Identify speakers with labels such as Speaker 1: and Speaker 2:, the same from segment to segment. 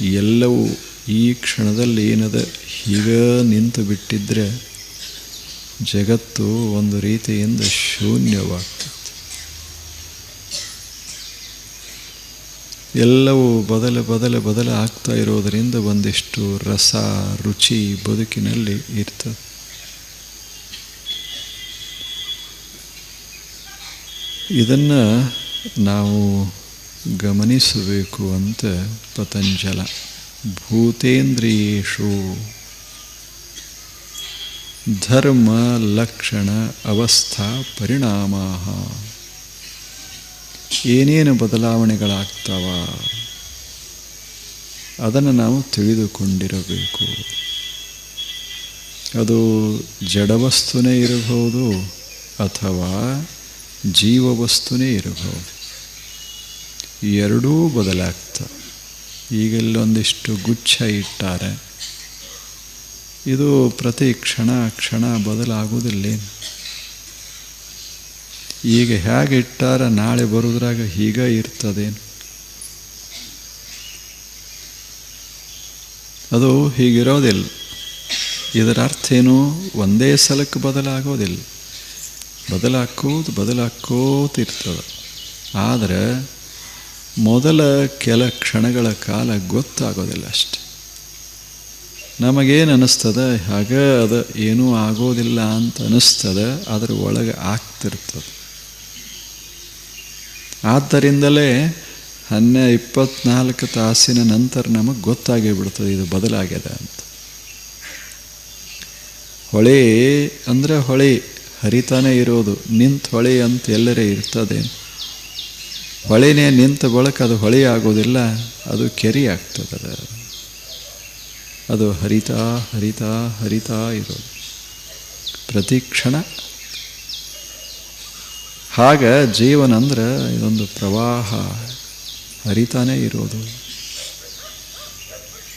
Speaker 1: ಎಲ್ಲವೂ ಈ ಕ್ಷಣದಲ್ಲಿ ಏನದ? ಈಗ ನಿಂತು ಬಿಟ್ಟಿದ್ದರೆ ಜಗತ್ತು ಒಂದು ರೀತಿಯಿಂದ ಶೂನ್ಯವಾಗ್ತದೆ. ಎಲ್ಲವೂ ಬದಲ ಬದಲ ಬದಲ ಆಗ್ತಾ ಇರೋದರಿಂದ ಒಂದಿಷ್ಟು ರಸ, ರುಚಿ ಬದುಕಿನಲ್ಲಿ ಇರ್ತದೆ. ಇದನ್ನು ನಾವು ಗಮನಿಸಬೇಕು ಅಂತ ಪತಂಜಲ. ಭೂತೇಂದ್ರಿಯೇಶು. ಧರ್ಮ, ಲಕ್ಷಣ, ಅವಸ್ಥಾ ಪರಿಣಾಮ ಏನೇನು ಬದಲಾವಣೆಗಳಾಗ್ತಾವ? ಅದನ್ನು ನಾವು ತಿಳಿದುಕೊಂಡಿರಬೇಕು. ಅದು ಜಡವಸ್ತುನೇ ಇರಬಹುದು ಅಥವಾ ಜೀವವಸ್ತುನೇ ಇರಬಹುದು. ಎರಡೂ ಬದಲಾಗ್ತವೆ ಈಗ ಇಲ್ಲೊಂದಿಷ್ಟು ಗುಚ್ಛ ಇಟ್ಟಾರೆ. ಇದು ಪ್ರತಿ ಕ್ಷಣ ಕ್ಷಣ ಬದಲಾಗುವುದಿಲ್ಲ ಈಗ ಹೇಗೆ ಇಟ್ಟಾರ ನಾಳೆ ಬರೋದ್ರಾಗ ಹೀಗ ಇರ್ತದೇನು? ಅದು ಹೀಗಿರೋದಿಲ್ಲ. ಇದರ ಅರ್ಥ ಏನು? ಒಂದೇ ಸಲಕ್ಕೆ ಬದಲಾಗೋದಿಲ್ಲ. ಬದಲಾಕೋದು ಬದಲಾಕೋತಿರ್ತದೆ ಆದರೆ ಮೊದಲ ಕೆಲ ಕ್ಷಣಗಳ ಕಾಲ ಗೊತ್ತಾಗೋದಿಲ್ಲ ಅಷ್ಟೆ. ನಮಗೇನು ಅನ್ನಿಸ್ತದೆ ಹಾಗ ಅದು ಏನೂ ಆಗೋದಿಲ್ಲ ಅಂತ ಅನ್ನಿಸ್ತದೆ ಅದರ ಒಳಗೆ ಆಗ್ತಿರ್ತದೆ. ಆದ್ದರಿಂದಲೇ ಹನ್ನೆ ಇಪ್ಪತ್ನಾಲ್ಕು ತಾಸಿನ ನಂತರ ನಮಗೆ ಗೊತ್ತಾಗೇ ಬಿಡ್ತದೆ ಇದು ಬದಲಾಗ್ಯದ ಅಂತ. ಹೊಳೆ ಅಂದರೆ ಹೊಳೆ, ಹರಿತಾನೆ ಇರೋದು, ನಿಂತ ಹೊಳೆ ಅಂತ ಎಲ್ಲರೇ ಇರ್ತದೆ. ಹೊಳೆನೇ ನಿಂತ ಬಳಕ ಅದು ಹೊಳೆ ಆಗೋದಿಲ್ಲ ಅದು ಕೆರೆ ಆಗ್ತದೆ ಅದು ಹರಿತಾ ಹರಿತಾ ಹರಿತಾ ಇರೋದು. ಪ್ರತಿ ಕ್ಷಣ. ಹಾಗ ಜೀವನ ಅಂದ್ರೆ ಇದೊಂದು ಪ್ರವಾಹ, ಹರಿತಾನೇ ಇರೋದು.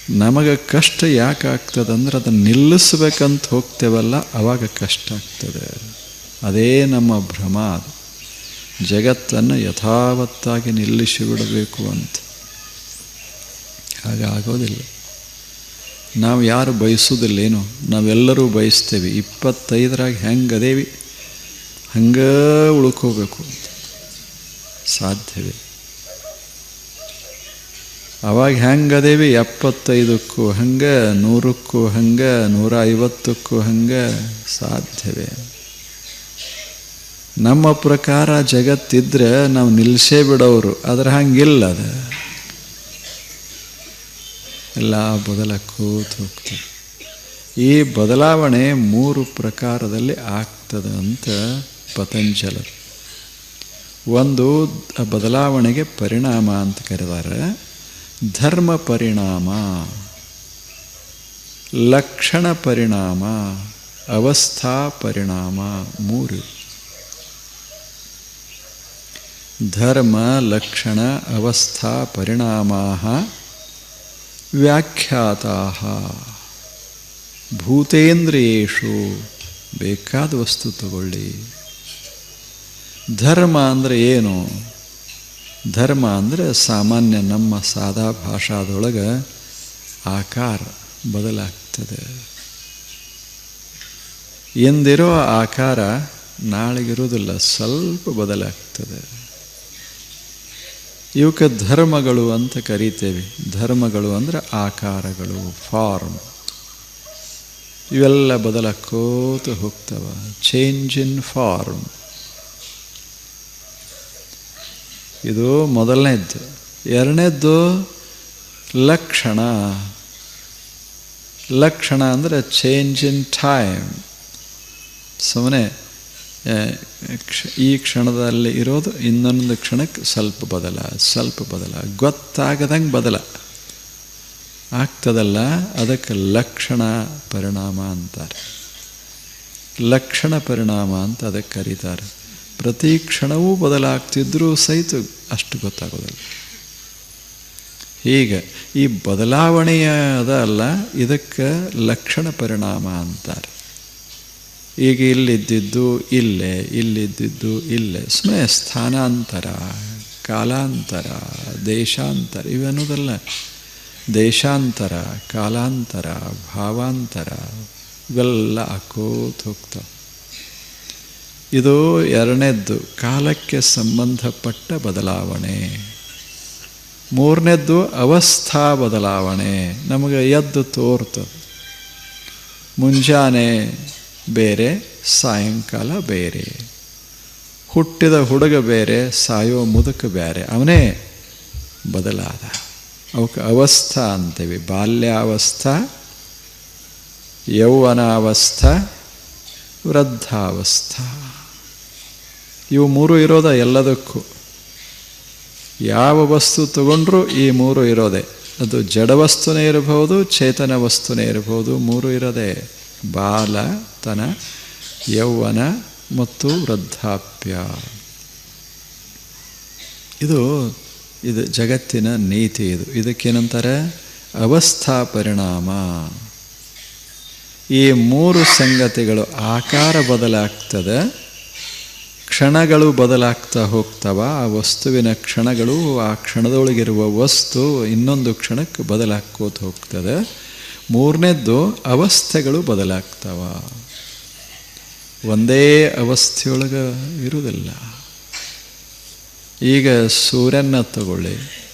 Speaker 1: ನಮಗೆ ಕಷ್ಟ ಯಾಕೆ ಆಗ್ತದಂದ್ರೆ ಅದನ್ನು ನಿಲ್ಲಿಸ್ಬೇಕಂತ ಹೋಗ್ತೇವಲ್ಲ, ಅವಾಗ ಕಷ್ಟ ಆಗ್ತದೆ. ಅದೇ ನಮ್ಮ ಭ್ರಮ ಅದು. ಜಗತ್ತನ್ನು ಯಥಾವತ್ತಾಗಿ ನಿಲ್ಲಿಸಿ ಬಿಡಬೇಕು ಅಂತ. ಹಾಗಾಗೋದಿಲ್ಲ ನಾವು ಯಾರು ಬಯಸೋದಿಲ್ಲೇನು ನಾವೆಲ್ಲರೂ ಬಯಸ್ತೇವೆ. ಇಪ್ಪತ್ತೈದರಾಗ ಹೆಂಗೆ ಅದೇವಿ ಹಂಗೆ ಉಳ್ಕೋಬೇಕು ಅಂತ. ಸಾಧ್ಯವೇ? ಅವಾಗ ಹೆಂಗೆ ಅದೇವಿ ಎಪ್ಪತ್ತೈದಕ್ಕೂ ಹಂಗೆ, ನೂರಕ್ಕೂ ಹಂಗೆ ನೂರ ಐವತ್ತಕ್ಕೂ ಹಂಗೆ ಸಾಧ್ಯವೇ? ನಮ್ಮ ಪ್ರಕಾರ ಜಗತ್ತಿದ್ರೆ ನಾವು ನಿಲ್ಲಿಸೇ ಬಿಡೋರು ಅದ್ರ ಹಂಗಿಲ್ಲ ಅದು. ಎಲ್ಲ ಬದಲಾಕೋತ ಹೋಗ್ತದೆ ಈ ಬದಲಾವಣೆ ಮೂರು ಪ್ರಕಾರದಲ್ಲಿ ಆಗ್ತದೆ ಅಂತ ಪತಂಜಲ. ಒಂದು ಬದಲಾವಣೆಗೆ ಪರಿಣಾಮ ಅಂತ ಕರೆದಾರೆ. ಧರ್ಮ ಪರಿಣಾಮ, ಲಕ್ಷಣ ಪರಿಣಾಮ, ಅವಸ್ಥಾ ಪರಿಣಾಮ ಮೂರು. ಧರ್ಮ, ಲಕ್ಷಣ, ಅವಸ್ಥಾ ಪರಿಣಾಮಾ ವ್ಯಾಖ್ಯಾತ ಭೂತೇಂದ್ರಿಯೇಶು ಬೇಕಾದ ವಸ್ತು ತಗೊಳ್ಳಿ. ಧರ್ಮ ಅಂದರೆ ಏನು? ಧರ್ಮ ಅಂದರೆ ಸಾಮಾನ್ಯ ನಮ್ಮ ಸಾದಾ ಭಾಷಾದೊಳಗೆ ಆಕಾರ ಬದಲಾಗ್ತದೆ. ಎಂದಿರೋ ಆಕಾರ ನಾಳೆಗಿರೋದಿಲ್ಲ ಸ್ವಲ್ಪ ಬದಲಾಗ್ತದೆ. ಇವಕ್ಕೆ ಧರ್ಮಗಳು ಅಂತ ಕರಿತೇವೆ. ಧರ್ಮಗಳು ಅಂದರೆ ಆಕಾರಗಳು ಫಾರ್ಮ್ ಇವೆಲ್ಲ ಬದಲಕ್ಕೋತ ಹೋಗ್ತವ. ಚೇಂಜ್ ಇನ್ ಫಾರ್ಮ್ ಇದು ಮೊದಲನೇದ್ದು. ಎರಡನೇದ್ದು ಲಕ್ಷಣ. ಲಕ್ಷಣ ಅಂದರೆ ಚೇಂಜ್ ಇನ್ ಟೈಮ್ ಸುಮ್ಮನೆ ಈ ಕ್ಷಣದಲ್ಲಿ ಇರೋದು ಇನ್ನೊಂದು ಕ್ಷಣಕ್ಕೆ ಸ್ವಲ್ಪ ಬದಲ ಸ್ವಲ್ಪ ಬದಲ. ಗೊತ್ತಾಗದಂಗೆ ಬದಲ. ಆಗ್ತದಲ್ಲ, ಅದಕ್ಕೆ ಲಕ್ಷಣ ಪರಿಣಾಮ ಅಂತಾರೆ. ಲಕ್ಷಣ ಪರಿಣಾಮ ಅಂತ ಅದಕ್ಕೆ ಕರೀತಾರೆ. ಪ್ರತಿ ಕ್ಷಣವೂ ಬದಲಾಗ್ತಿದ್ರೂ ಸಹಿತ ಅಷ್ಟು ಗೊತ್ತಾಗೋದಿಲ್ಲ. ಹೀಗೆ, ಈ ಬದಲಾವಣೆಯ ಅದಲ್ಲ, ಇದಕ್ಕೆ ಲಕ್ಷಣ ಪರಿಣಾಮ ಅಂತಾರೆ. ಈಗ ಇಲ್ಲಿದ್ದಿದ್ದು ಇಲ್ಲೇ ಇಲ್ಲಿದ್ದಿದ್ದು ಇಲ್ಲೇ. ಸುಮ್ಮನೆ ಸ್ಥಾನಾಂತರ, ಕಾಲಾಂತರ, ದೇಶಾಂತರ, ಇವನ್ನೋದಲ್ಲ. ದೇಶಾಂತರ, ಕಾಲಾಂತರ, ಭಾವಾಂತರ, ಇವೆಲ್ಲ ಹಾಕೋತ ಹೋಗ್ತಾವೆ. ಇದು ಎರಡನೇದ್ದು, ಕಾಲಕ್ಕೆ ಸಂಬಂಧಪಟ್ಟ ಬದಲಾವಣೆ. ಮೂರನೇದ್ದು, ಅವಸ್ಥಾ ಬದಲಾವಣೆ. ನಮಗೆ ಎದ್ದು ತೋರ್ತದೆ. ಮುಂಜಾನೆ ಬೇರೆ, ಸಾಯಂಕಾಲ ಬೇರೆ. ಹುಟ್ಟಿದ ಹುಡುಗ ಬೇರೆ ಸಾಯೋ ಮುದುಕ ಬೇರೆ. ಅವನೇ ಬದಲಾದ. ಅವಕ್ಕೆ ಅವಸ್ಥಾ ಅಂತೀವಿ. ಬಾಲ್ಯಾವಸ್ಥಾ, ಯೌವನಾವಸ್ಥಾ, ವೃದ್ಧಾವಸ್ಥಾ. ಇವು ಮೂರು ಇರೋದ ಎಲ್ಲದಕ್ಕೂ. ಯಾವ ವಸ್ತು ತಗೊಂಡ್ರೂ ಈ ಮೂರು ಇರೋದೆ. ಅದು ಜಡ ವಸ್ತುನೇ ಇರಬಹುದು, ಚೇತನ ವಸ್ತುನೇ ಇರಬಹುದು, ಮೂರು ಇರೋದೆ. ಬಾಲತನ, ಯೌವನ ಮತ್ತು ವೃದ್ಧಾಪ್ಯ. ಇದು ಇದು ಜಗತ್ತಿನ ನೀತಿ ಇದು. ಇದಕ್ಕೇನಂತಾರೆ? ಅವಸ್ಥಾ ಪರಿಣಾಮ. ಈ ಮೂರು ಸಂಗತಿಗಳು ಆಕಾರ ಬದಲಾಗ್ತದೆ, ಕ್ಷಣಗಳು ಬದಲಾಗ್ತಾ ಹೋಗ್ತವ, ಆ ವಸ್ತುವಿನ ಕ್ಷಣಗಳು ಆ ಕ್ಷಣದೊಳಗಿರುವ ವಸ್ತು ಇನ್ನೊಂದು ಕ್ಷಣಕ್ಕೆ ಬದಲಾಕೋತ ಹೋಗ್ತದೆ. ಮೂರನೇದ್ದು ಅವಸ್ಥೆಗಳು ಬದಲಾಗ್ತಾವ. ಒಂದೇ ಅವಸ್ಥೆಯೊಳಗೆ ಇರುವುದಿಲ್ಲ. ಈಗ ಸೂರ್ಯನ ತಗೊಳ್ಳಿ.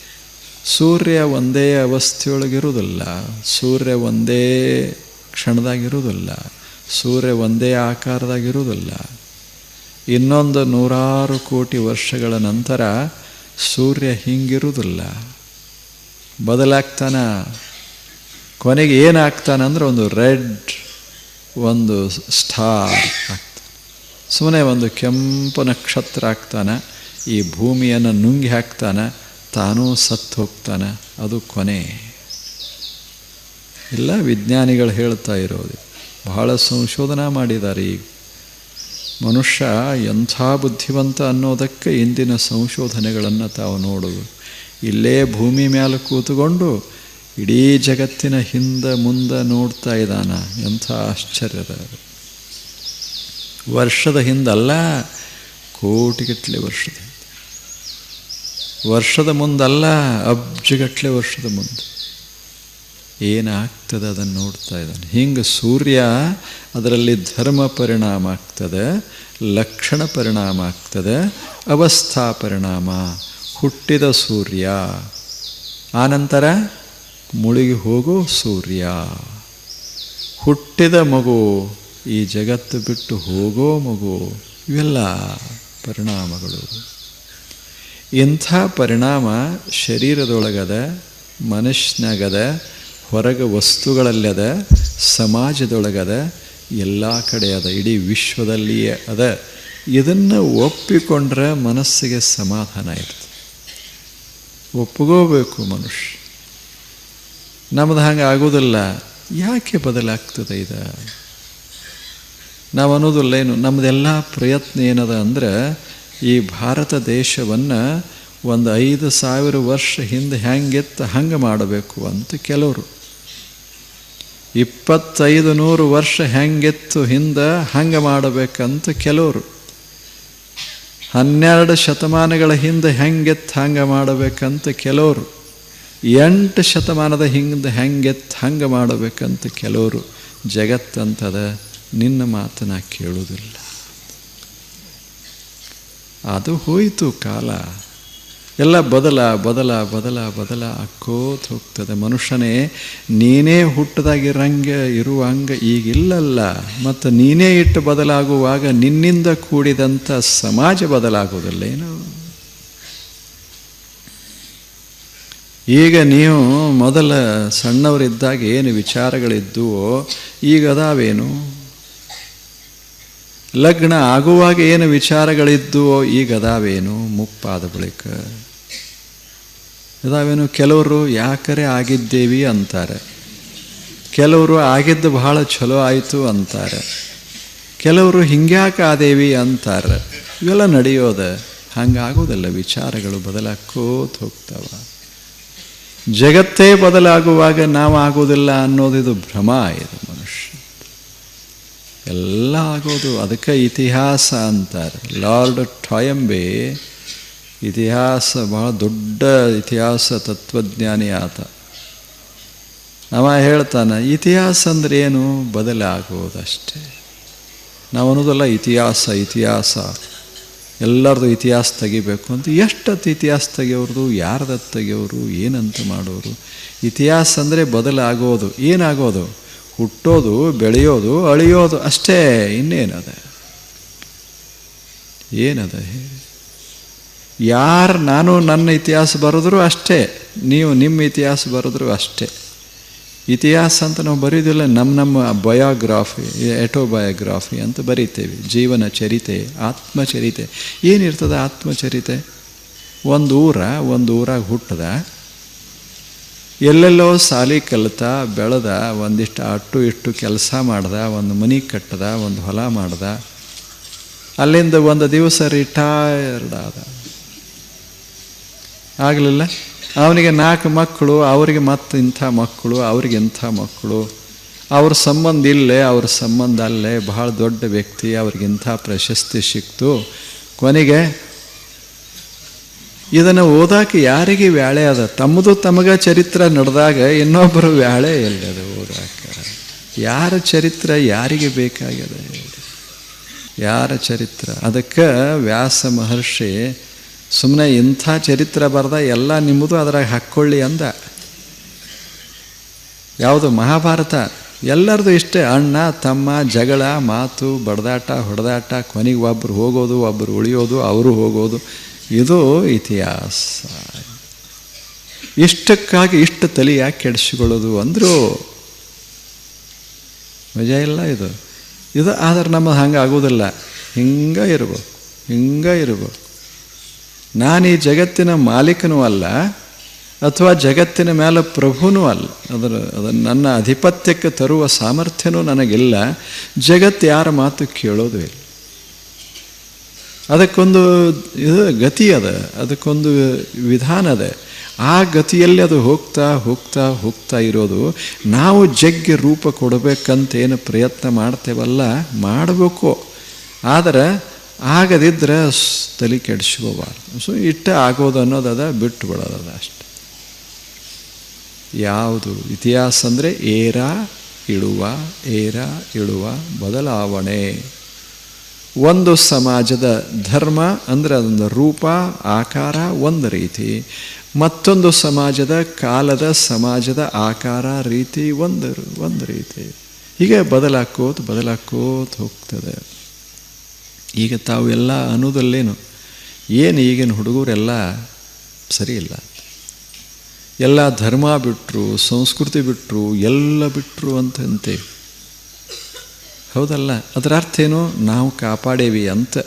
Speaker 1: ಸೂರ್ಯ ಒಂದೇ ಅವಸ್ಥೆಯೊಳಗಿರುವುದಿಲ್ಲ ಸೂರ್ಯ ಒಂದೇ ಕ್ಷಣದಾಗಿರುವುದಿಲ್ಲ ಸೂರ್ಯ ಒಂದೇ ಆಕಾರದಾಗಿರುವುದಿಲ್ಲ ಇನ್ನೊಂದು ನೂರಾರು ಕೋಟಿ ವರ್ಷಗಳ ನಂತರ ಸೂರ್ಯ ಹಿಂಗಿರುವುದಿಲ್ಲ. ಬದಲಾಗ್ತಾನ? ಕೊನೆಗೆ ಏನಾಗ್ತಾನಂದ್ರೆ ಒಂದು ರೆಡ್ ಒಂದು ಸ್ಟಾರ್ ಆಗ್ತಾನೆ. ಸುಮ್ಮನೆ ಒಂದು ಕೆಂಪು ನಕ್ಷತ್ರ ಆಗ್ತಾನೆ. ಈ ಭೂಮಿಯನ್ನು ನುಂಗಿ ಹಾಕ್ತಾನೆ. ತಾನೂ ಸತ್ತು ಹೋಗ್ತಾನೆ. ಅದು ಕೊನೆ. ಇಲ್ಲ, ವಿಜ್ಞಾನಿಗಳು ಹೇಳ್ತಾ ಇರೋದು. ಬಹಳ ಸಂಶೋಧನೆ ಮಾಡಿದ್ದಾರೆ ಈಗ. ಮನುಷ್ಯ ಎಂಥ ಬುದ್ಧಿವಂತ ಅನ್ನೋದಕ್ಕೆ ಇಂದಿನ ಸಂಶೋಧನೆಗಳನ್ನು ತಾವು ನೋಡೋದು. ಇಲ್ಲೇ ಭೂಮಿ ಮೇಲೆ ಕೂತುಕೊಂಡು ಇಡೀ ಜಗತ್ತಿನ ಹಿಂದೆ ಮುಂದೆ ನೋಡ್ತಾ ಇದ್ದಾನ. ಎಂಥ ಆಶ್ಚರ್ಯದ ವರ್ಷದ ಹಿಂದಲ್ಲ, ಕೋಟಿಗಟ್ಟಲೆ ವರ್ಷದ ಹಿಂದೆ. ವರ್ಷದ ಮುಂದಲ್ಲ, ಅಬ್ಜಗಟ್ಟಲೆ ವರ್ಷದ ಮುಂದೆ. ಏನಾಗ್ತದೆ ಅದನ್ನು ನೋಡ್ತಾ ಇದ್ದಾನೆ. ಹಿಂಗೆ ಸೂರ್ಯ ಅದರಲ್ಲಿ ಧರ್ಮ ಪರಿಣಾಮ ಆಗ್ತದೆ, ಲಕ್ಷಣ ಪರಿಣಾಮ ಆಗ್ತದೆ, ಅವಸ್ಥಾ ಪರಿಣಾಮ, ಹುಟ್ಟಿದ ಸೂರ್ಯ. ಆನಂತರ ಮುಳುಗಿ ಹೋಗೋ ಸೂರ್ಯ. ಹುಟ್ಟಿದ ಮಗು ಈ ಜಗತ್ತು ಬಿಟ್ಟು ಹೋಗೋ ಮಗು. ಇವೆಲ್ಲ ಪರಿಣಾಮಗಳು. ಇಂಥ ಪರಿಣಾಮ ಶರೀರದೊಳಗದ ಮನುಷ್ಯನಾಗದ ಹೊರಗೆ ವಸ್ತುಗಳಲ್ಲದ, ಸಮಾಜದೊಳಗದ, ಎಲ್ಲ ಕಡೆ ಅದ, ಇಡೀ ವಿಶ್ವದಲ್ಲಿಯೇ ಅದ. ಇದನ್ನು ಒಪ್ಪಿಕೊಂಡ್ರೆ ಮನಸ್ಸಿಗೆ ಸಮಾಧಾನ ಇರ್ತದೆ. ಒಪ್ಪಿಗೋಬೇಕು ಮನುಷ್ಯ. ನಮ್ದು ಹಂಗೆ ಆಗೋದಿಲ್ಲ. ಯಾಕೆ ಬದಲಾಗ್ತದೆ ಇದು? ನಾವು ಅನ್ನೋದಿಲ್ಲ ಏನು ನಮ್ಮದೆಲ್ಲ ಪ್ರಯತ್ನ ಏನದ ಅಂದ್ರೆ, ಈ ಭಾರತ ದೇಶವನ್ನು ಒಂದು ಐದು ಸಾವಿರ ವರ್ಷ ಹಿಂದೆ ಹೆಂಗಿತ್ತು ಹಂಗೆ ಮಾಡಬೇಕು ಅಂತ ಕೆಲವರು. ಇಪ್ಪತ್ತೈದು ನೂರು ವರ್ಷ ಹೆಂಗಿತ್ತು ಹಿಂದೆ ಹಂಗೆ ಮಾಡಬೇಕಂತ ಕೆಲವರು. ಹನ್ನೆರಡು ಶತಮಾನಗಳ ಹಿಂದೆ ಹೆಂಗೆತ್ತು ಹಂಗೆ ಮಾಡಬೇಕಂತ ಕೆಲವರು. ಎಂಟು ಶತಮಾನದ ಹಿಂದೆ ಹೆಂಗೆತ್ತು ಹಂಗೆ ಮಾಡಬೇಕಂತ ಕೆಲವರು ಜಗತ್ತಂತದ ನಿನ್ನ ಮಾತನ್ನ ಕೇಳುವುದಿಲ್ಲ. ಅದು ಹೋಯಿತು ಕಾಲ. ಎಲ್ಲ ಬದಲ ಬದಲ ಬದಲ ಬದಲ ಅಕ್ಕೋತ್ ಹೋಗ್ತದೆ. ಮನುಷ್ಯನೇ, ನೀನೇ ಹುಟ್ಟದಾಗಿರಂಗೆ ಇರುವಂಗ ಈಗಿಲ್ಲಲ್ಲ. ಮತ್ತು ನೀನೇ ಇಟ್ಟು ಬದಲಾಗುವಾಗ ನಿನ್ನಿಂದ ಕೂಡಿದಂಥ ಸಮಾಜ ಬದಲಾಗುವುದಿಲ್ಲ ಏನು. ಈಗ ನೀವು ಮೊದಲ ಸಣ್ಣವರಿದ್ದಾಗ ಏನು ವಿಚಾರಗಳಿದ್ದುವೋ, ಈಗ ಅದಾವೇನು? ಲಗ್ನ ಆಗುವಾಗ ಏನು ವಿಚಾರಗಳಿದ್ದುವೋ, ಈಗ ಅದಾವೇನು? ಮುಪ್ಪಾದ ಬಳಿಕ. ಅದಾವೇನು? ಕೆಲವರು, ಯಾಕರೆ ಆಗಿದ್ದೇವಿ? ಅಂತಾರೆ. ಕೆಲವರು, ಆಗಿದ್ದು ಬಹಳ ಚಲೋ ಆಯಿತು ಅಂತಾರೆ. ಕೆಲವರು, ಹಿಂಗ್ಯಾಕೆ ಆದೇವಿ? ಅಂತಾರೆ. ಇವೆಲ್ಲ ನಡೆಯೋದ. ಹಂಗಾಗೋದಲ್ಲ ವಿಚಾರಗಳು ಬದಲಾಕೋತ ಹೋಗ್ತಾವ. ಜಗತ್ತೇ ಬದಲಾಗುವಾಗ ನಾವು ಆಗೋದಿಲ್ಲ ಇದು ಭ್ರಮ ಇದು ಮನುಷ್ಯ. ಎಲ್ಲ ಆಗೋದು ಅದಕ್ಕೆ ಇತಿಹಾಸ ಅಂತಾರೆ. ಲಾರ್ಡ್ ಟಾಯಂಬೆ ಇತಿಹಾಸ, ಬಹಳ ದೊಡ್ಡ ಇತಿಹಾಸ ತತ್ವಜ್ಞಾನಿ ಆತ. ಅವ ಹೇಳ್ತಾನೆ, ಇತಿಹಾಸ ಅಂದ್ರೆ ಏನು? ಬದಲಾಗುವುದಷ್ಟೇ ನಾವು ಅನ್ನೋದಲ್ಲ ಇತಿಹಾಸ ಇತಿಹಾಸ. ಎಲ್ಲರದು ಇತಿಹಾಸ ತೆಗಿಬೇಕು ಅಂತ ಎಷ್ಟತ್ತು ಇತಿಹಾಸ ತೆಗಿಯೋರ್ದು ಯಾರ್ದತ್ತು ತೆಗಿಯೋರು, ಏನಂತ ಮಾಡೋರು. ಇತಿಹಾಸ ಅಂದರೆ ಬದಲಾಗೋದು. ಏನಾಗೋದು? ಹುಟ್ಟೋದು, ಬೆಳೆಯೋದು, ಅಳಿಯೋದು ಅಷ್ಟೇ, ಇನ್ನೇನದ? ಏನದ? ಯಾರು, ನಾನು ನನ್ನ ಇತಿಹಾಸ ಬರೆದ್ರು ಅಷ್ಟೇ, ನೀವು ನಿಮ್ಮ ಇತಿಹಾಸ ಬರೆದ್ರು ಅಷ್ಟೇ. ಇತಿಹಾಸ ಅಂತ ನಾವು ಬರೆಯೋದಿಲ್ಲ ನಮ್ಮ ನಮ್ಮ ಬಯೋಗ್ರಾಫಿ ಎಟೋಬಯೋಗ್ರಾಫಿ ಅಂತ ಬರೀತೇವೆ. ಜೀವನ ಚರಿತೆ, ಆತ್ಮಚರಿತೆ. ಏನಿರ್ತದೆ ಆತ್ಮಚರಿತೆ? ಒಂದು ಊರ, ಒಂದು ಊರಾಗ ಹುಟ್ಟದ ಎಲ್ಲೆಲ್ಲೋ ಸಾಲಿ ಕಲಿತ, ಬೆಳೆದ, ಒಂದಿಷ್ಟು ಅಟ್ಟು ಇಟ್ಟು ಕೆಲಸ ಮಾಡ್ದ, ಒಂದು ಮನೆ ಕಟ್ಟದ, ಒಂದು ಹೊಲ ಮಾಡ್ದ. ಅಲ್ಲಿಂದ ಒಂದು ದಿವಸ ರಿಟೈರ್ಡ್ ಆದ. ಆಗಲಿಲ್ಲ? ಅವನಿಗೆ ನಾಲ್ಕು ಮಕ್ಕಳು, ಅವರಿಗೆ ಮತ್ತೆ ಇಂಥ ಮಕ್ಕಳು, ಅವ್ರಿಗೆ ಇಂಥ ಮಕ್ಕಳು. ಅವ್ರ ಸಂಬಂಧ ಇಲ್ಲೇ, ಅವ್ರ ಸಂಬಂಧ ಅಲ್ಲೇ ಬಹಳ ದೊಡ್ಡ ವ್ಯಕ್ತಿ ಅವ್ರಿಗಿಂಥ ಪ್ರಶಸ್ತಿ ಸಿಕ್ತು. ಕೊನೆಗೆ, ಇದನ್ನು ಓದಾಕೆ ಯಾರಿಗೆ ವ್ಯಾಳೆ ಅದ? ತಮ್ಮದು ತಮಗ ಚರಿತ್ರ ನಡೆದಾಗ ಇನ್ನೊಬ್ಬರು ವ್ಯಾಳೆ ಎಲ್ಲದ ಓದಾಕ? ಯಾರ ಚರಿತ್ರ ಯಾರಿಗೆ ಬೇಕಾಗ್ಯದ ಯಾರ ಚರಿತ್ರ? ಅದಕ್ಕೆ ವ್ಯಾಸ ಮಹರ್ಷಿ ಸುಮ್ಮನೆ ಇಂಥ ಚರಿತ್ರೆ ಬರೆದ ಎಲ್ಲ ನಿಮ್ಮದು ಅದ್ರಾಗ ಹಾಕ್ಕೊಳ್ಳಿ ಅಂದ. ಯಾವುದು ಮಹಾಭಾರತ? ಎಲ್ಲರದು ಇಷ್ಟೇ. ಅಣ್ಣ, ತಮ್ಮ, ಜಗಳ, ಮಾತು, ಬಡದಾಟ, ಹೊಡೆದಾಟ, ಕೊನೆಗೆ ಒಬ್ಬರು ಹೋಗೋದು ಒಬ್ಬರು ಉಳಿಯೋದು, ಅವರು ಹೋಗೋದು. ಇದು ಇತಿಹಾಸ. ಇಷ್ಟಕ್ಕಾಗಿ ಇಷ್ಟು ತಲೆ ಯಾಕೆ ಕೆಡಿಸಿಕೊಳ್ಳೋದು ಅಂದರು? ಮಜಾ ಇಲ್ಲ ಇದು. ಇದು ಆದರೆ ನಮ್ಮದು ಹಂಗೆ ಆಗೋದಿಲ್ಲ. ಹಿಂಗೆ ಇರ್ಬೇಕು. ಹಿಂಗೆ ಇರ್ಬೇಕು. ನಾನು ಈ ಜಗತ್ತಿನ ಮಾಲೀಕನೂ ಅಲ್ಲ, ಅಥವಾ ಜಗತ್ತಿನ ಮೇಲೆ ಪ್ರಭುನೂ ಅಲ್ಲ. ಅದರ ಅದನ್ನು ನನ್ನ ಅಧಿಪತ್ಯಕ್ಕೆ ತರುವ ಸಾಮರ್ಥ್ಯನೂ ನನಗಿಲ್ಲ. ಜಗತ್ತು ಯಾರ ಮಾತು ಕೇಳೋದು ಇಲ್ಲ. ಅದಕ್ಕೊಂದು ಇದು ಗತಿ ಅದ, ಅದಕ್ಕೊಂದು ವಿಧಾನ ಅದ. ಆ ಗತಿಯಲ್ಲಿ ಅದು ಹೋಗ್ತಾ ಹೋಗ್ತಾ ಹೋಗ್ತಾ ಇರೋದು. ನಾವು ಜಗ್ಗೆ ರೂಪ ಕೊಡಬೇಕಂತ ಏನು ಪ್ರಯತ್ನ ಮಾಡ್ತೇವಲ್ಲ, ಮಾಡಬೇಕು. ಆದರೆ ಆಗದಿದ್ದರೆ ತಲೆ ಕೆಡಿಸ್ಕೋಬಾರ್ದು. ಸೊ ಇಟ್ಟೆ ಆಗೋದು ಅನ್ನೋದದ ಬಿಟ್ಟು ಬಿಡೋದದ ಅಷ್ಟೆ. ಯಾವುದು ಇತಿಹಾಸ ಅಂದರೆ ಏರ ಇಳುವ ಏರ ಇಳುವ ಬದಲಾವಣೆ. ಒಂದು ಸಮಾಜದ ಧರ್ಮ ಅಂದರೆ ಅದೊಂದು ರೂಪ, ಆಕಾರ, ಒಂದು ರೀತಿ. ಮತ್ತೊಂದು ಸಮಾಜದ ಕಾಲದ ಸಮಾಜದ ಆಕಾರ, ರೀತಿ, ಒಂದು ಒಂದು ರೀತಿ. ಹೀಗೆ ಬದಲಾಕೋತ ಬದಲಾಕೋತ ಹೋಗ್ತದೆ. ಈಗ ತಾವು ಎಲ್ಲ ಅನ್ನೋದಲ್ಲೇನು? ಏನು ಈಗಿನ ಹುಡುಗರೆಲ್ಲ ಸರಿ ಇಲ್ಲ. ಎಲ್ಲ ಧರ್ಮ ಬಿಟ್ಟರು ಸಂಸ್ಕೃತಿ ಬಿಟ್ಟರು ಎಲ್ಲ ಬಿಟ್ಟರು ಅಂತಂತೆ. ಹೌದಲ್ಲ? ಅದರ ಅರ್ಥ ಏನು? ನಾವು ಕಾಪಾಡೇವಿ ಅಂತ.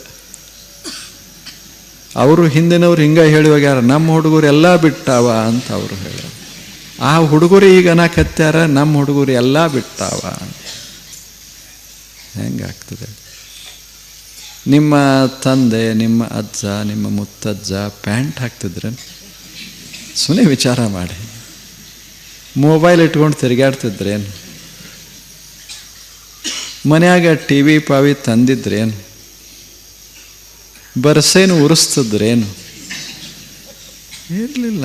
Speaker 1: ಅವರು ಹಿಂದಿನವ್ರು ಹಿಂಗೆ ಹೇಳಿ ಹೋಗ್ಯಾರ ನಮ್ಮ ಹುಡುಗರು ಎಲ್ಲ ಬಿಟ್ಟಾವ ಅಂತ ಅವರು ಹೇಳ್ಯಾರ ಆ ಹುಡುಗರು ಈಗ ಅನ್ನಕತ್ಯಾರ ನಮ್ಮ ಹುಡುಗರು ಎಲ್ಲ ಬಿಟ್ಟಾವ ಹೆಂಗಾಗ್ತದೆ? ನಿಮ್ಮ ತಂದೆ, ನಿಮ್ಮ ಅಜ್ಜ, ನಿಮ್ಮ ಮುತ್ತಜ್ಜ ಪ್ಯಾಂಟ್ ಹಾಕ್ತಿದ್ರೆ ಸುಮ್ಮನೆ ವಿಚಾರ ಮಾಡಿ. ಮೊಬೈಲ್ ಇಟ್ಕೊಂಡು ತಿರುಗಾಡ್ತಿದ್ರೇನು ಮನೆಯಾಗ ಟಿ ವಿ ಪಾವಿ ತಂದಿದ್ರೇನು ಬರ್ಸೇನು ಉರಿಸ್ತಿದ್ರೇನು ಇರಲಿಲ್ಲ.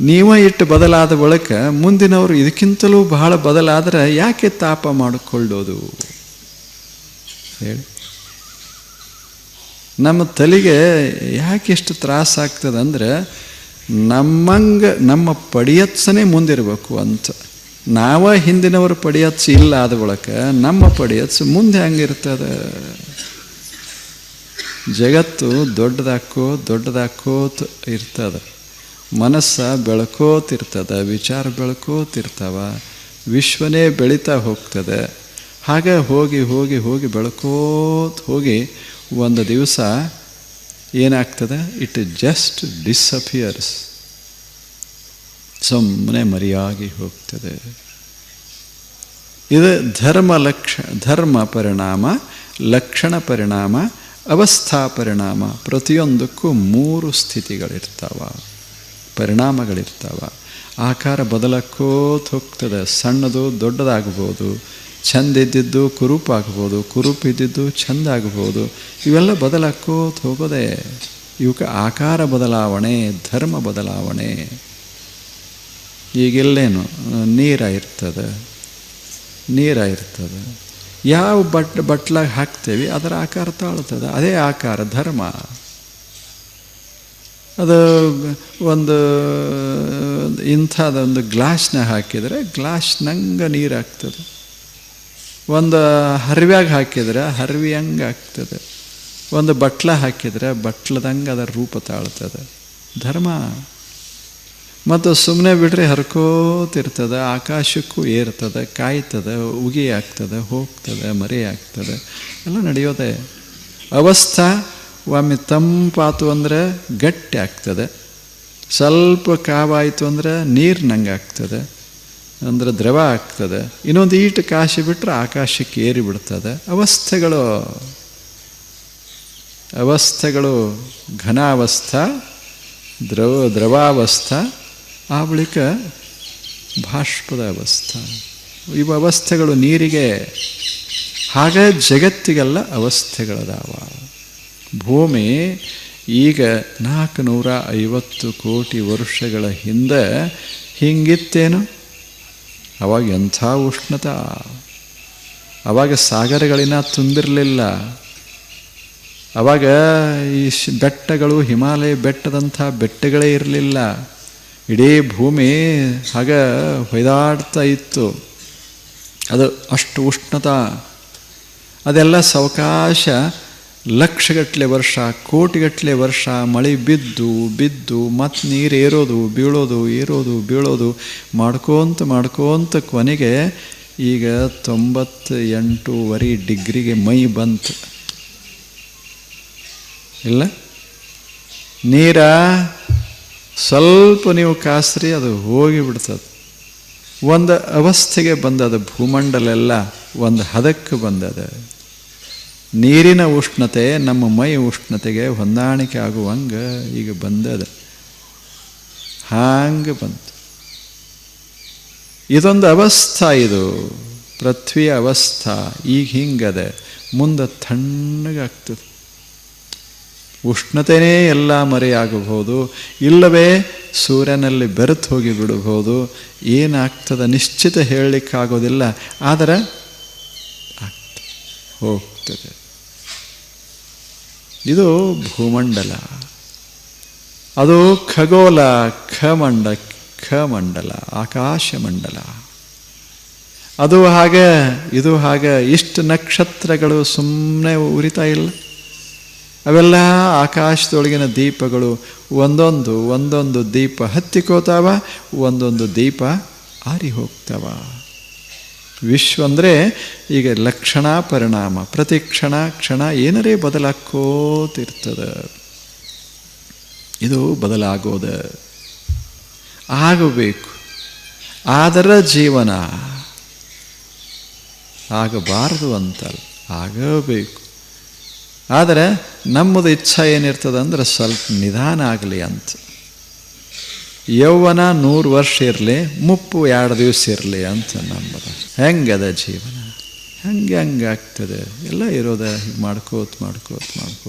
Speaker 1: ನೀವೇ ಇಟ್ಟು ಬದಲಾದ ಬಳಿಕ ಮುಂದಿನವರು ಇದಕ್ಕಿಂತಲೂ ಬಹಳ ಬದಲಾದರೆ ಯಾಕೆ ತಾಪ ಮಾಡಿಕೊಳ್ಳೋದು? ಹೇಳಿ. ನಮ್ಮ ತಲೆಗೆ ಯಾಕೆ ಇಷ್ಟು ತ್ರಾಸ ಆಗ್ತದೆ ಅಂದರೆ ನಮ್ಮಂಗೆ, ನಮ್ಮ ಪಡಿಯತ್ಸನೇ ಮುಂದಿರಬೇಕು ಅಂತ. ನಾವ ಹಿಂದಿನವರು ಪಡಿಯತ್ಸ ಇಲ್ಲ ಆದ ಒಳಕ್ಕೆ ನಮ್ಮ ಪಡಿಯತ್ಸ ಮುಂದೆ ಹಂಗಿರ್ತದೆ. ಜಗತ್ತು ದೊಡ್ಡದಾಕೋ, ದೊಡ್ಡದಾಕೋತ ಇರ್ತದೆ. ಮನಸ್ಸ ಬೆಳ್ಕೋತಿರ್ತದೆ ವಿಚಾರ ಬೆಳ್ಕೋತಿರ್ತಾವ ವಿಶ್ವನೇ ಬೆಳೀತಾ ಹೋಗ್ತದೆ. ಹಾಗೆ ಹೋಗಿ ಹೋಗಿ ಹೋಗಿ ಬೆಳ್ಕೋತ ಹೋಗಿ ಒಂದು ದಿವಸ ಏನಾಗ್ತದೆ? ಇಟ್ ಜಸ್ಟ್ ಡಿಸಪಿಯರ್ಸ್ ಸುಮ್ಮನೆ ಮರಿಯಾಗಿ ಹೋಗ್ತದೆ. ಇದು ಧರ್ಮ ಲಕ್ಷ, ಧರ್ಮ ಪರಿಣಾಮ, ಲಕ್ಷಣ ಪರಿಣಾಮ, ಅವಸ್ಥಾ ಪರಿಣಾಮ, ಪ್ರತಿಯೊಂದಕ್ಕೂ ಮೂರು ಸ್ಥಿತಿಗಳಿರ್ತಾವ, ಪರಿಣಾಮಗಳಿರ್ತಾವ. ಆಕಾರ ಬದಲಕ್ಕೋತ ಹೋಗ್ತದೆ. ಸಣ್ಣದು ದೊಡ್ಡದಾಗ್ಬೋದು. ಚಂದ ಇದ್ದಿದ್ದು ಕುರುಪಾಗ್ಬೋದು ಕುರುಪು ಇದ್ದಿದ್ದು ಚಂದ ಆಗ್ಬೋದು, ಇವೆಲ್ಲ ಬದಲಾಕೋತ ಹೋಗೋದೆ. ಇವಕ್ಕೆ ಆಕಾರ ಬದಲಾವಣೆ, ಧರ್ಮ ಬದಲಾವಣೆ. ಈಗೆಲ್ಲೇನು? ನೀರ ಇರ್ತದೆ. ಯಾವ ಬಟ್, ಬಟ್ಲಾಗಿ ಹಾಕ್ತೇವೆ, ಅದರ ಆಕಾರ ತಾಳ್ತದೆ. ಅದೇ ಆಕಾರ, ಧರ್ಮ. ಅದು ಒಂದು ಇಂಥದ್ದೊಂದು ಗ್ಲಾಸ್ನ ಹಾಕಿದರೆ ಗ್ಲಾಸ್ನಂಗೆ ನೀರು ಆಗ್ತದೆ ಒಂದು ಹರಿವ್ಯಾಗ ಹಾಕಿದರೆ ಹರಿವಿ ಹಂಗೆ ಆಗ್ತದೆ. ಒಂದು ಬಟ್ಲ ಹಾಕಿದರೆ ಬಟ್ಲದಂಗೆ ಅದರ ರೂಪ ತಾಳ್ತದೆ. ಧರ್ಮ. ಮತ್ತು ಸುಮ್ಮನೆ ಬಿಡ್ರೆ ಹರ್ಕೋತಿರ್ತದೆ, ಆಕಾಶಕ್ಕೂ ಏರ್ತದೆ, ಕಾಯ್ತದೆ ಉಗಿ ಆಗ್ತದೆ ಹೋಗ್ತದೆ ಮರಿ ಆಗ್ತದೆ ಎಲ್ಲ ನಡೆಯೋದೆ. ಅವಸ್ಥಾ ಒಮ್ಮೆ ತಂಪಾತು ಅಂದರೆ ಗಟ್ಟಿ ಆಗ್ತದೆ. ಸ್ವಲ್ಪ ಕಾವಾಯಿತು ಅಂದರೆ ನೀರಿನಂಗೆ ಆಗ್ತದೆ. ಅಂದರೆ ದ್ರವ ಆಗ್ತದೆ. ಇನ್ನೊಂದು ಈಟು ಕಾಶಿ ಬಿಟ್ಟರೆ ಆಕಾಶಕ್ಕೆ ಏರಿ ಬಿಡ್ತದೆ. ಅವಸ್ಥೆಗಳು ಅವಸ್ಥೆಗಳು ಘನಾವಸ್ಥಾ, ದ್ರವ, ದ್ರವಾವಸ್ಥಾ, ಆ ಬಳಿಕ ಬಾಷ್ಪದ ಅವಸ್ಥಾ. ಇವು ಅವಸ್ಥೆಗಳು ನೀರಿಗೆ, ಹಾಗೆ ಜಗತ್ತಿಗೆಲ್ಲ ಅವಸ್ಥೆಗಳದಾವ. ಭೂಮಿ ಈಗ ನಾಲ್ಕು ನೂರ ಐವತ್ತು ಕೋಟಿ ವರ್ಷಗಳ ಹಿಂದೆ ಹಿಂಗಿತ್ತೇನು? ಅವಾಗ ಎಂಥ ಉಷ್ಣತ? ಅವಾಗ ಸಾಗರಗಳಿನ ತುಂಬಿರಲಿಲ್ಲ. ಅವಾಗ ಈ ಬೆಟ್ಟಗಳು, ಹಿಮಾಲಯ ಬೆಟ್ಟದಂಥ ಬೆಟ್ಟಗಳೇ ಇರಲಿಲ್ಲ. ಇಡೀ ಭೂಮಿ ಹಾಗೆ ಹೊಯ್ದಾಡ್ತಾ ಇತ್ತು. ಅದು ಅಷ್ಟು ಉಷ್ಣತ. ಅದೆಲ್ಲ ಸಾವಕಾಶ ಲಕ್ಷಗಟ್ಟಲೆ ವರ್ಷ ಕೋಟಿಗಟ್ಟಲೆ ವರ್ಷ, ಮಳೆ ಬಿದ್ದು ಬಿದ್ದು ಮತ್ತು ನೀರು ಏರೋದು, ಬೀಳೋದು ಏರೋದು, ಬೀಳೋದು, ಮಾಡ್ಕೋತ ಮಾಡ್ಕೋತ ಕೊನೆಗೆ ಈಗ ತೊಂಬತ್ತು ಎಂಟೂವರೆ ಡಿಗ್ರಿಗೆ ಮೈ ಬಂತು. ಇಲ್ಲ? ನೀರ ಸ್ವಲ್ಪ ನೀವು ಕಾಸ್ರಿ, ಅದು ಹೋಗಿ ಬಿಡ್ತದೆ. ಒಂದು ಅವಸ್ಥೆಗೆ ಬಂದದ ಭೂಮಂಡಲೆಲ್ಲ ಒಂದು ಹದಕ್ಕೆ ಬಂದದ. ನೀರಿನ ಉಷ್ಣತೆ ನಮ್ಮ ಮೈ ಉಷ್ಣತೆಗೆ ಹೊಂದಾಣಿಕೆ ಆಗುವಂಗೆ ಈಗ ಬಂದದ ಹಾಂಗೆ ಬಂತು. ಇದೊಂದು ಅವಸ್ಥಾ ಇದು. ಪೃಥ್ವಿಯ ಅವಸ್ಥಾ ಈಗ ಹಿಂಗದೆ. ಮುಂದೆ ತಣ್ಣಗಾಗ್ತದೆ. ಉಷ್ಣತೆಯೇ ಎಲ್ಲ ಮರೆಯಾಗಬಹುದು. ಇಲ್ಲವೇ ಸೂರ್ಯನಲ್ಲಿ ಬೆರೆತು ಹೋಗಿ ಬಿಡಬಹುದು. ಏನಾಗ್ತದೆ ನಿಶ್ಚಿತ ಹೇಳಲಿಕ್ಕಾಗೋದಿಲ್ಲ. ಆದರೆ ಆಗ್ತದೆ. ಹೋಗ್ತದೆ. ಇದು ಭೂಮಂಡಲ. ಅದು ಖಗೋಲ ಖಮಂಡ, ಖಮಂಡಲ ಆಕಾಶ ಮಂಡಲ ಅದು ಹಾಗೆ, ಇದು ಹಾಗೆ ಇಷ್ಟು ನಕ್ಷತ್ರಗಳು ಸುಮ್ಮನೆ ಉರಿತಾ ಇಲ್ಲ. ಅವೆಲ್ಲ ಆಕಾಶದೊಳಗಿನ ದೀಪಗಳು, ಒಂದೊಂದು ಒಂದೊಂದು ದೀಪ ಹತ್ತಿಕೋತಾವ ಒಂದೊಂದು ದೀಪ ಆರಿ ಹೋಗ್ತಾವ ವಿಶ್ವ ಅಂದರೆ ಈಗ ಲಕ್ಷಣ, ಪರಿಣಾಮ. ಪ್ರತಿ ಕ್ಷಣ ಕ್ಷಣ ಏನರೇ ಬದಲಾಕೋತಿರ್ತದೆ ಇದು ಬದಲಾಗೋದ. ಆಗಬೇಕು. ಆದರ ಜೀವನ ಆಗಬಾರದು ಅಂತಲ್ಲ. ಆಗಬೇಕು. ಆದರೆ ನಮ್ಮದು ಇಚ್ಛಾ ಏನಿರ್ತದೆ ಅಂದ್ರೆ ಸ್ವಲ್ಪ ನಿಧಾನ ಆಗಲಿ ಅಂತ. ಯೌವನ ನೂರು ವರ್ಷ ಇರಲಿ, ಮುಪ್ಪು ಎರಡು ದಿವಸ ಇರಲಿ ಅಂತ ನಂಬದ. ಹೆಂಗದ ಜೀವನ? ಹಂಗೆ ಹಂಗೆ ಆಗ್ತದೆ? ಎಲ್ಲ ಇರೋದ ಮಾಡ್ಕೋತ್ ಮಾಡ್ಕೋತ ಮಾಡ್ಕೋತ.